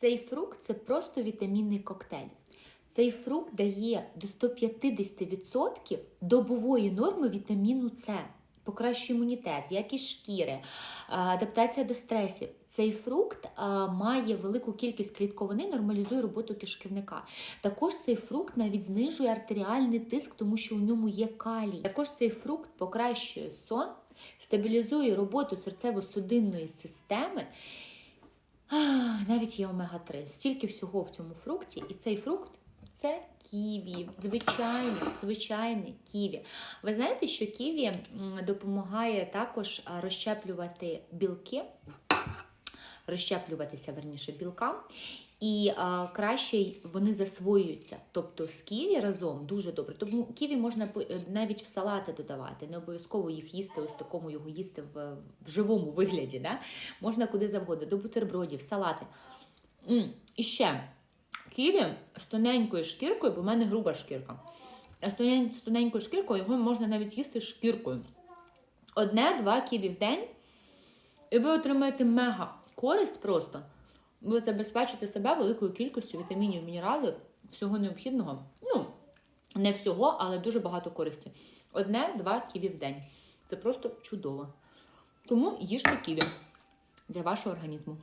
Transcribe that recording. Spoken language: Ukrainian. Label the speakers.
Speaker 1: Цей фрукт це просто вітамінний коктейль. Цей фрукт дає до 150% добової норми вітаміну С. Покращує імунітет, якість шкіри, е, адаптація до стресів. Цей фрукт е, має велику кількість клітковини, нормалізує роботу кишківника. Також цей фрукт навіть знижує артеріальний тиск, тому що у ньому є калій. Також цей фрукт покращує сон, стабілізує роботу серцево-судинної системи. Навіть є омега-3. Стільки всього в цьому фрукті, і цей фрукт це ківі, звичайний, звичайний ківі. Ви знаєте, що ківі допомагає також розщеплювати білки, розщеплюватися верніше білкам, і а, краще вони засвоюються. Тобто з ківі разом дуже добре. Тому ківі можна е, навіть в салати додавати, не обов'язково їх їсти, ось такому його їсти в, в живому вигляді. Да? Можна куди завгодно, до бутербродів, салати. М, І ще ківі з тоненькою шкіркою, бо в мене груба шкірка. А з тоненькою шкіркою його можна навіть їсти шкіркою. Одне-два ківі в день, і ви отримаєте мега користь просто. Ви забезпечите себе великою кількістю вітамінів, мінералів, всього необхідного. Ну, не всього, але дуже багато користі. Одне-два ківі в день. Це просто чудово. Тому їжте ківі для вашого організму.